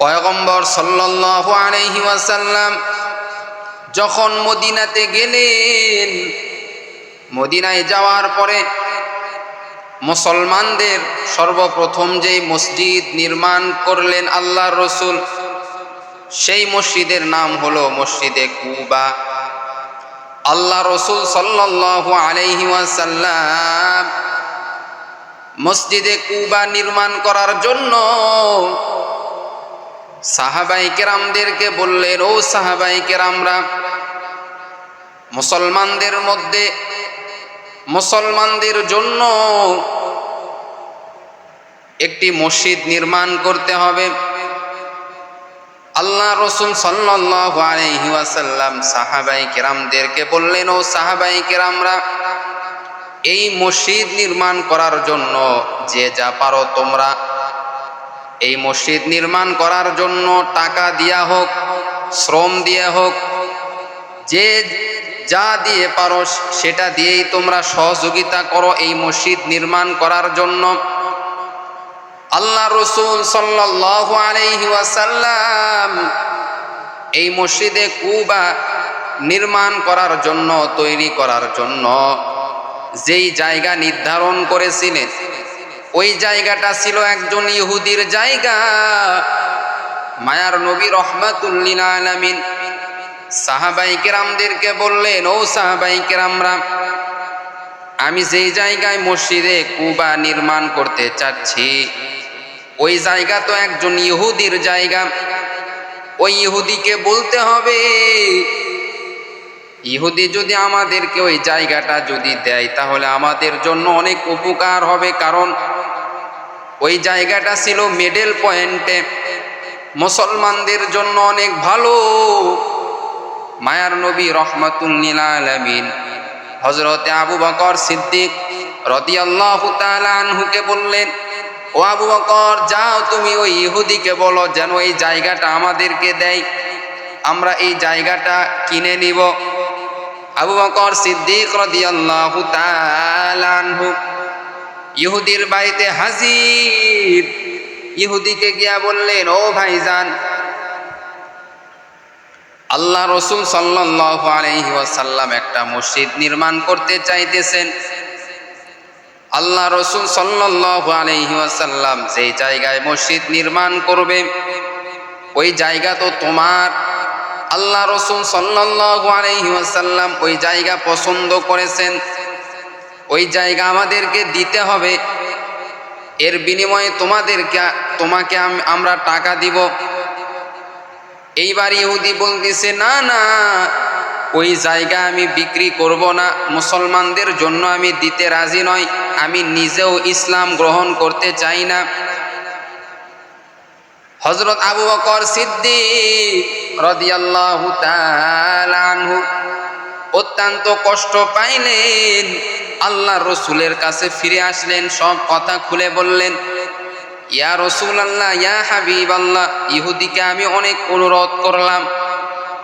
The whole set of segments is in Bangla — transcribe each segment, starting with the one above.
পয়গম্বর সাল্লাল্লাহু ওয়াসাল্লাম যখন মদিনাতে গেলেন, মদিনায় যাওয়ার পরে মুসলমানদের সর্বপ্রথম যেই মসজিদ নির্মাণ করলেন আল্লাহ রসুল, সেই মসজিদের নাম হলো মসজিদে কুবা। আল্লাহ রসুল সাল্লাল্লাহু আলাইহি ওয়াসাল্লাম মসজিদে কুবা নির্মাণ করার জন্য সাহাবাই কেরামদেরকে বললেন, ও সাহাবাই কেরামরা, মুসলমানদের মধ্যে, মুসলমানদের জন্য একটি মসজিদ নির্মাণ করতে হবে। আল্লাহ রসুল সাল্লাল্লাহু আলাইহি সাহাবাই কেরামদেরকে বললেন, ও সাহাবাই কেরামরা, এই মসজিদ নির্মাণ করার জন্য যে যা পারো তোমরা এই মসজিদ নির্মাণ করার জন্য টাকা দিয়া হোক, শ্রম দিয়ে হোক, যে যা দিয়ে পারো সেটা দিয়েই তোমরা সহযোগিতা করো এই মসজিদ নির্মাণ করার জন্য। আল্লাহ রসুল সাল্লাল্লাহু আলাইহি ওয়াসাল্লাম এই মসজিদে কুবা নির্মাণ করার জন্য, তৈরি করার জন্য যেই জায়গা নির্ধারণ করেছিলেন ওই জায়গাটা ছিল একজন ইহুদির জায়গা। মায়ার নবী রহমাতুল্লিল সাহাবাই কেরামদেরকে বললেন, ও সাহাবাই কেরামরা, আমি যেই জায়গায় মসজিদে কুবা নির্মাণ করতে চাচ্ছি, ওই জায়গা তো একজন ইহুদির জায়গা। ওই ইহুদিকে বলতে হবে ইহুদি যদি আমাদেরকে ওই জায়গাটা যদি দেয়, তাহলে আমাদের জন্য অনেক উপকার হবে, কারণ ওই জায়গাটা ছিল মিডল পয়েন্টে মুসলমানদের জন্য অনেক ভালো। মায়ার নবী রহমাতুল্লিল আলমিন হজরতে আবু বকর সিদ্দিক রদিয়াল্লাহু তাআলা আনহুকে বললেন, ও আবু বকর, যাও তুমি ওই ইহুদিকে বলো যেন এই জায়গাটা আমাদেরকে দেয়। আমরা এই জায়গাটা কিনে নিব। আবু বকর সিদ্দিক ইহুদির বাড়িতে হাজির। ইহুদিকে গিয়া বললেন, ও ভাইজান, আল্লাহ রসুল সাল্লাহ একটা মসজিদ নির্মাণ করতে চাইতেছেন। আল্লাহ রসুল সাল্লাহ আলহি জায়গায় মসজিদ নির্মাণ করবে, ওই জায়গা তো তোমার। আল্লাহ রসুল ওয়াসাল্লাম ওই জায়গা পছন্দ করেছেন। ওই জায়গা আমাদেরকে দিতে হবে। এর বিনিময়ে তোমাদেরকে, তোমাকে আমরা টাকা দিব। এইবার ইহুদি বলতেছে, না না, ওই জায়গা আমি বিক্রি করব না। মুসলমানদের জন্য আমি দিতে রাজি নয় আমি নিজেও ইসলাম গ্রহণ করতে চাই না। হজরত আবু বকর রদিয়াল্লাহু আনহু অত্যন্ত কষ্ট পাইলেন। আল্লাহ রসুলের কাছে ফিরে আসলেন, সব কথা খুলে বললেন, ইয়া রসুল আল্লাহ ইয়া হাবিব আল্লাহ ইহুদিকে আমি অনেক অনুরোধ করলাম।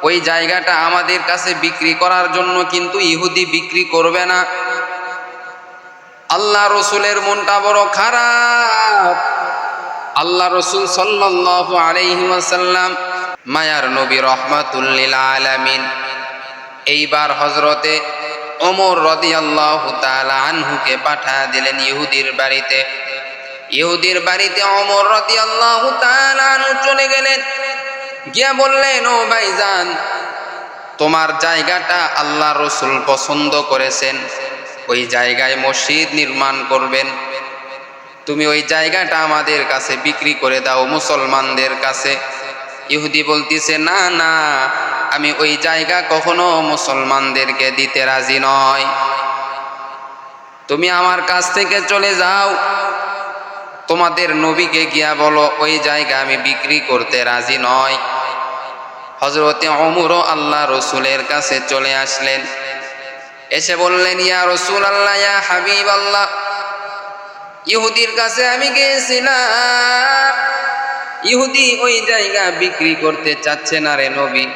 ওই জায়গাটা আমাদের কাছে বিক্রি করার জন্য কিন্তু ইহুদি বিক্রি করবে না। আল্লাহ রসুলের মনটা বড় খারাপ। আল্লাহ রসুল ওয়াসাল্লাম মায়ার নবী রহমাতুল্লিল আলামিন। এইবার হজরতে ওমর রদিয়াল্লাহ তাআলা আনহুকে পাঠা দিলেন ইহুদির বাড়িতে। ইহুদির বাড়িতে অমর রতি আল্লাহ চলে গেলেন। গিয়া বললেন, ও ভাইজান, তোমার জায়গাটা আল্লাহ রসুল পছন্দ করেছেন। ওই জায়গায় মসজিদ নির্মাণ করবেন। তুমি ওই জায়গাটা আমাদের কাছে বিক্রি করে দাও মুসলমানদের কাছে। ইহুদি বলতিছে, না না, আমি ওই জায়গা কখনো মুসলমানদেরকে দিতে রাজি নয় তুমি আমার কাছ থেকে চলে যাও। তোমাদের নবীকে গিয়া বলো, ওই জায়গা আমি বিক্রি করতে রাজি নয় হজরতে অমরও আল্লাহ রসুলের কাছে চলে আসলেন। এসে বললেন, ইয়া রসুল আল্লাহ ইয়া হাবিব আল্লাহ ইহুদির কাছে আমি গিয়েছিলাম। ইহুদি ওই জায়গা বিক্রি করতে চাচ্ছে না রে নবী।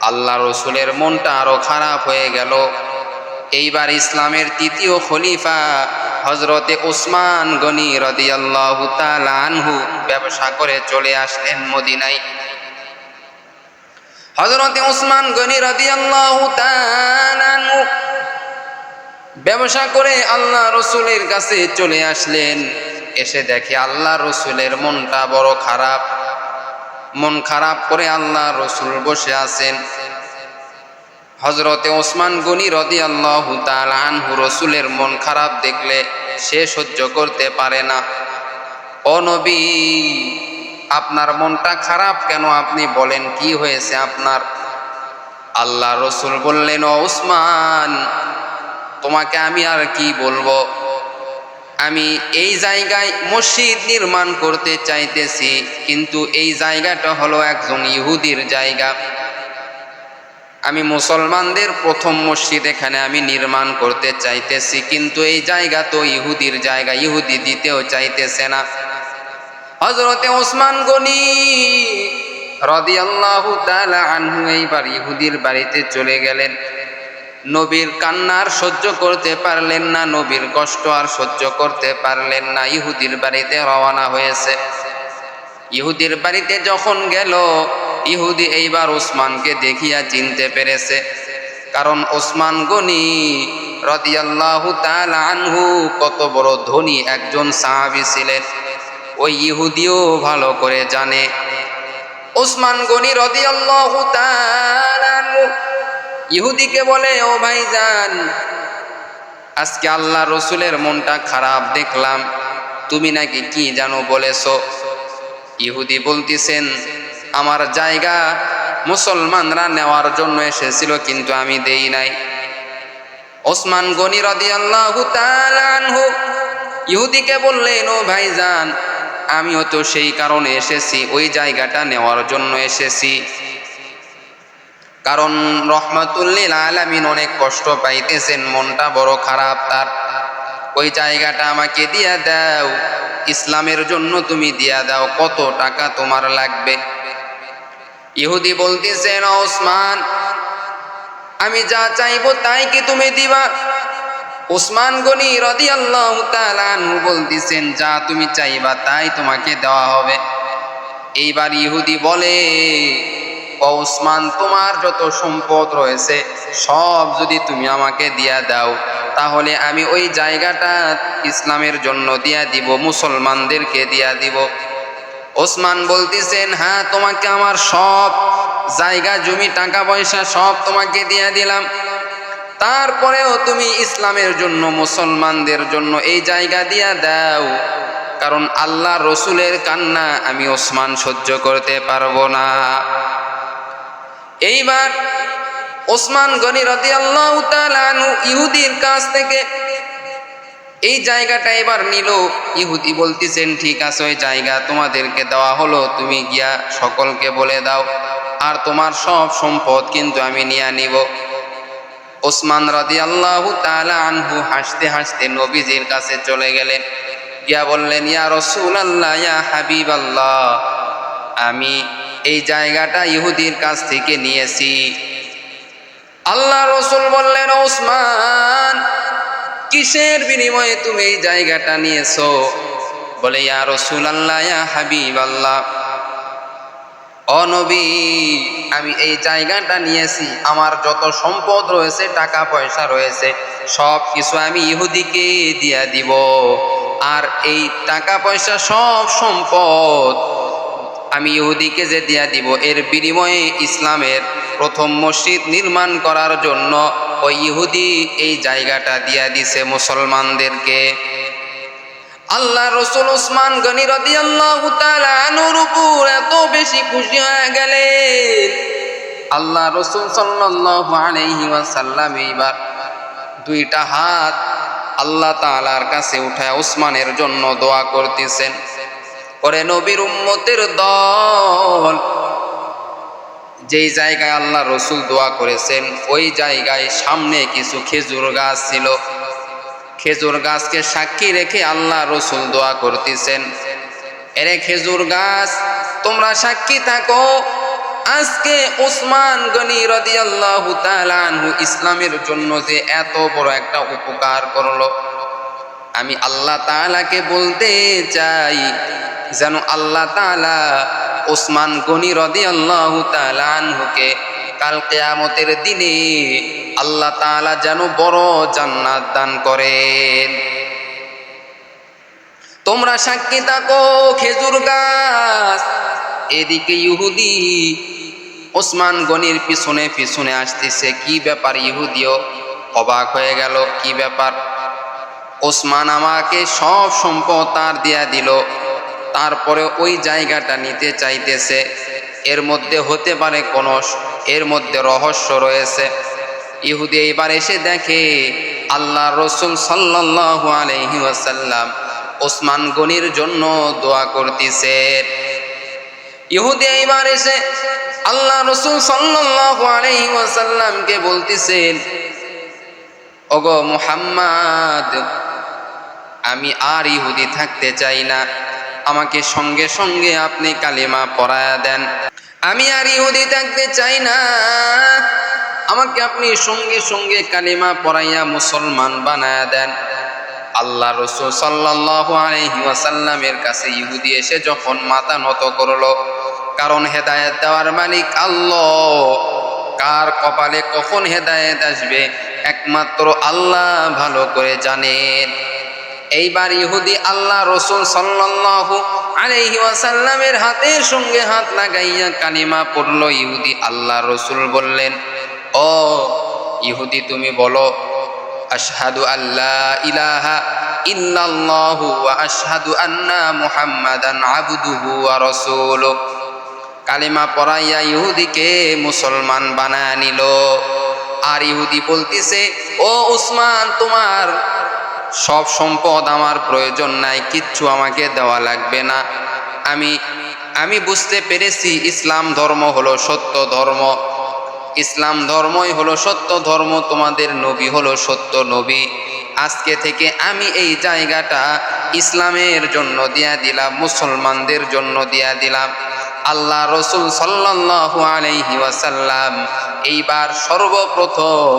আল্লাহ রসুলের মনটা আরও খারাপ হয়ে গেল। এইবার ইসলামের তৃতীয় খলিফা হজরতে ওসমান গনি রদিয়াল্লাহু আনহু ব্যবসা করে চলে আসলেন মদিনায়। হজরতে ওসমান গনি তাআলা আনহু ব্যবসা করে আল্লাহ রসুলের কাছে চলে আসলেন। এসে দেখে আল্লাহ রসুলের মনটা বড় খারাপ। মন খারাপ করে আল্লাহ রসুল বসে আছেন। হজরতে ওসমান গনি রদি আল্লাহ আনহু রসুলের মন খারাপ দেখলে সে সহ্য করতে পারে না। ও নবী, আপনার মনটা খারাপ কেন? আপনি বলেন, কি হয়েছে আপনার? আল্লাহ রসুল বললেন, ও ওসমান তোমাকে আমি আর কি বলব? আমি এই জায়গায় মসজিদ নির্মাণ করতে চাইতেছি, কিন্তু এই জায়গাটা হলো একজন ইহুদির জায়গা। আমি মুসলমানদের প্রথম মসজিদ এখানে আমি নির্মাণ করতে চাইতেছি, কিন্তু এই জায়গা তো ইহুদির জায়গা, ইহুদি দিতেও চাইতেছে না। হজরতে ওসমান গনি রদিয়াল্লাহু তাআলা আনহু এইবার ইহুদির বাড়িতে চলে গেলেন। নবীর কান্নার সহ্য করতে পারলেন না, নবীর কষ্ট আর সহ্য করতে পারলেন না, ইহুদির বাড়িতে রওনা হয়েছে। ইহুদির বাড়িতে যখন গেল, ইহুদি এইবার ওসমানকে দেখিয়া চিনতে পেরেছে। কারণ ওসমান গনি রদিয়াল্লাহু আনহু কত বড় ধনী একজন সাহাবি ছিলেন। ওই ইহুদিও ভালো করে জানে। ওসমান গনি রদিয়াল্লাহু তাআলা আনহু ইহুদিকে বলে, ও ভাইজান, আজকে আল্লাহ রসুলের মনটা খারাপ দেখলাম। তুমি নাকি কি জানো বলেছ? ইহুদি বলতেছেন, আমার জায়গা মুসলমানরা নেওয়ার জন্য এসেছিল, কিন্তু আমি দেই নাই। ওসমান গনি রদি আল্লাহ ইহুদিকে বললেন, ও ভাইজান, আমিও তো সেই কারণে এসেছি, ওই জায়গাটা নেওয়ার জন্য এসেছি। কারণ রহমতুল্লিল আলামিন অনেক কষ্ট পাইতেছেন, মনটা বড় খারাপ তার। ওই জায়গাটা আমাকে দিয়া দাও, ইসলামের জন্য তুমি দিয়া দাও, কত টাকা তোমার লাগবে? ইহুদি বলতেছেন ওসমান, আমি যা চাইব তাই কি তুমি দিবা? ওসমান গনি রদি আল্লাহ বলতেছেন, যা তুমি চাইবা তাই তোমাকে দেওয়া হবে। এইবার ইহুদি বলে ওসমান তোমার যত সম্পদ রয়েছে, সব যদি তুমি আমাকে দিয়া দাও, তাহলে আমি ওই জায়গাটা ইসলামের জন্য দিয়া দিব, মুসলমানদেরকে দিয়া দিব। ওসমান বলতেছেন হ্যাঁ তোমাকে আমার সব জায়গা, জমি, টাকা পয়সা সব তোমাকে দিয়া দিলাম। তারপরেও তুমি ইসলামের জন্য, মুসলমানদের জন্য এই জায়গা দিয়া দাও, কারণ আল্লাহ রসুলের কান্না আমি ওসমান সহ্য করতে পারব না। এইবার ওসমান গনি রদি আল্লাহ ইহুদির কাছ থেকে এই জায়গাটা এবার নিল। ইহুদি বলতেছেন, ঠিক আছে, ওই জায়গা তোমাদেরকে দেওয়া হলো, তুমি গিয়া সকলকে বলে দাও। আর তোমার সব সম্পদ কিন্তু আমি নিয়ে নিব। ওসমান রাদি আল্লাহ আনহু হাসতে হাসতে নবীজির কাছে চলে গেলেন। গিয়া বললেন, ইয়া রসুল আল্লাহ ইয়া হাবিব আল্লাহ আমি এই জায়গাটা ইহুদির কাছ থেকে নিয়েছি। আল্লাহ রসুল বললেন, ওসমান, কিসের বিনিময়ে তুমি এই জায়গাটা নিয়েছো? বলে, ইয়া রসুল আল্লাহ ইয়া হাবিব আল্লাহ অনবী আমি এই জায়গাটা নিয়েছি। আমার যত সম্পদ রয়েছে, টাকা পয়সা রয়েছে, সব কিছু আমি ইহুদিকে দিয়া দিব। আর এই টাকা পয়সা সব সম্পদ আমি ইহুদিকে যে দিয়া দিব, এর বিনিময়ে ইসলামের প্রথম মসজিদ নির্মাণ করার জন্য ওই ইহুদি এই জায়গাটা দিয়া দিছে মুসলমানদেরকে। আল্লাহ রসুল ওসমান গনি রদি আল্লাহ আনুর উপর এত বেশি খুশি হয়ে গেলেন। আল্লাহ রসুল সাল্লাহ আলহি ওয়াসাল্লাম এইবার দুইটা হাত আল্লাহ তালার কাছে উঠায়, ওসমানের জন্য দোয়া করতেছেন। করে নবীর উম্মতের দল। যেই জায়গায় আল্লাহ রসুল দোয়া করেছেন, ওই জায়গায় সামনে কিছু খেজুর গাছ ছিল। খেজুর গাছকে সাক্ষী রেখে আল্লাহ রসুল দোয়া করতেছেন। এরে খেজুর গাছ, তোমরা সাক্ষী থাকো। আজকে উসমান গনি রদি আল্লাহ ইসলামের জন্য যে এত বড় একটা উপকার করল। আমি আল্লাহ তাআলাকে বলতে চাই যেন আল্লাহ তাআলা ওসমান গনি রদি আল্লাহ তালানহুকে কাল কেয়ামতের দিনে আল্লাহ তাআলা যেন বড় জান্নাত দান করেন। তোমরা সাক্ষী থাকো, খেজুর গাছ। এদিকে ইহুদি ওসমান গনির পিছনে পিছনে আসতেছে। কি ব্যাপার ইহুদিও? অবাক হয়ে গেল, কি ব্যাপার? ওসমান আমাকে সব সম্পদ তার দিয়া দিল। তারপরে ওই জায়গাটা নিতে চাইতেছে। এর মধ্যে হতে পারে কোনো, এর মধ্যে রহস্য রয়েছে। ইহুদি এইবার এসে দেখে আল্লাহ রসুল সাল্লাল্লাহু আলাইহি ওয়াসাল্লাম ওসমান গনির জন্য দোয়া করতেছে। ইহুদি এইবার এসে আল্লাহ রসুল আলাইহি ওয়াসাল্লামকে বলতেছেন ওগো মুহাম্মদ, আমি আর ইহুদি থাকতে চাই না। আমাকে সঙ্গে সঙ্গে আপনি কালিমা পড়ায়া দেন। আমি আর ইহুদি থাকতে চাই না। আমাকে আপনি সঙ্গে সঙ্গে কালিমা পড়াইয়া মুসলমান বানায়া দেন। আল্লাহ রসুল সাল্লাহ আলহি ওয়াসাল্লামের কাছে ইহুদি এসে যখন মাথা নত করল, কারণ হেদায়েত দেওয়ার মালিক আল্লাহ। কার কপালে কখন হেদায়েত আসবে, একমাত্র আল্লাহ ভালো করে জানেন। এইবার ইহুদি আল্লাহ রসুল সাল্লাল্লাহু আলাইহি ওয়াসাল্লামের হাতের সঙ্গে হাত লাগাইয়া কালিমা পড়ল, ইহুদি আল্লাহ রসুল বললেন, ও ইহুদি, তুমি বলো, আশহাদু আল্লাহ ইলাহা ইল্লাল্লাহু ওয়া আশহাদু আন্না মুহাম্মাদান আবদুহু ওয়া রাসূলুহু। কালিমা পড়াইয়া ইহুদিকে মুসলমান বানায় নিল। আর ইহুদি বলতিছে, ও উসমান, তোমার সব সম্পদ আমার প্রয়োজন নাই, কিচ্ছু আমাকে দেওয়া লাগবে না। আমি আমি বুঝতে পেরেছি ইসলাম ধর্ম হলো সত্য ধর্ম। ইসলাম ধর্মই হলো সত্য ধর্ম, তোমাদের নবী হলো সত্য নবী। আজকে থেকে আমি এই জায়গাটা ইসলামের জন্য দিয়া দিলাম, মুসলমানদের জন্য দিয়া দিলাম। আল্লাহ রসুল সাল্লাল্লাহু আলাইহি ওয়াসাল্লাম এইবার সর্বপ্রথম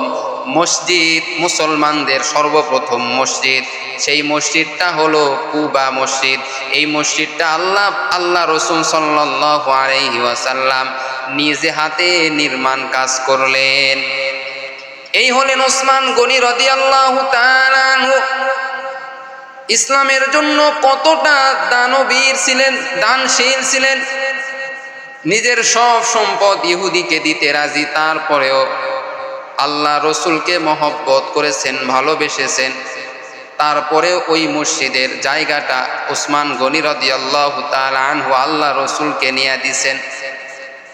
মসজিদ, মুসলমানদের সর্বপ্রথম মসজিদ। সেই মসজিদটা হলো কুবা মসজিদ। এই মসজিদটা আল্লাহ আল্লাহ রসুল সাল্লাল্লাহু আলাইহি ওয়াসাল্লাম নিজে হাতে নির্মাণ কাজ করলেন। এই হলেন ওসমান গনি রদি তাআলা ইসলামের জন্য কতটা দানবীর ছিলেন, দানশীল ছিলেন নিজের সব সম্পদ ইহুদিকে দিতে রাজি, তারপরেও আল্লাহ রসুলকে মহব্বত করেছেন, ভালোবেসেছেন। তারপরে ওই মসজিদের জায়গাটা ওসমান গনি রদি আল্লাহ আনহু আল্লাহ রসুলকে নিয়ে দিছেন।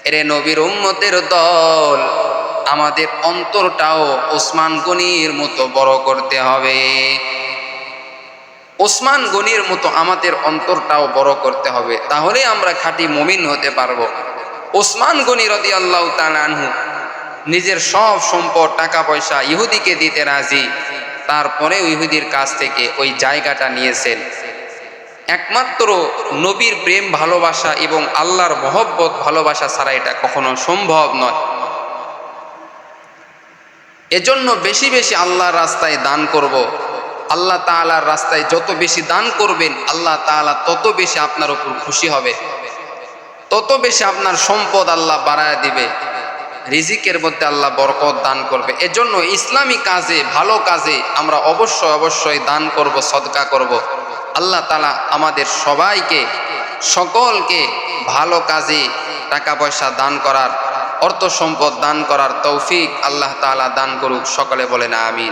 এরে নবীর উম্মতের দল, আমাদের অন্তরটাও ওসমান গনির মতো বড় করতে হবে। ওসমান গনির মতো আমাদের অন্তরটাও বড় করতে হবে। তাহলে আমরা খাঁটি মমিন হতে পারব। ওসমান গনি রদি আল্লাহ তালানহু নিজের সব সম্পদ টাকা পয়সা ইহুদিকে দিতে রাজি। তারপরে ইহুদির কাছ থেকে ওই জায়গাটা নিয়েছেন। একমাত্র নবীর প্রেম, ভালোবাসা এবং আল্লাহর মহব্বত, ভালোবাসা ছাড়া এটা কখনো সম্ভব নয়। এজন্য বেশি বেশি আল্লাহর রাস্তায় দান করব। আল্লাহ তালার রাস্তায় যত বেশি দান করবেন, আল্লাহ তালা তত বেশি আপনার উপর খুশি হবে। তত বেশি আপনার সম্পদ আল্লাহ বাড়ায় দিবে। রিজিকের মধ্যে আল্লাহ বরকত দান করবে। এজন্য ইসলামী কাজে, ভালো কাজে আমরা অবশ্যই অবশ্যই দান করব, সদকা করব। আল্লাহ তালা আমাদের সবাইকে, সকলকে ভালো কাজে টাকা পয়সা দান করার, অর্থ সম্পদ দান করার তৌফিক আল্লাহ তালা দান করুক। সকলে বলে না আমি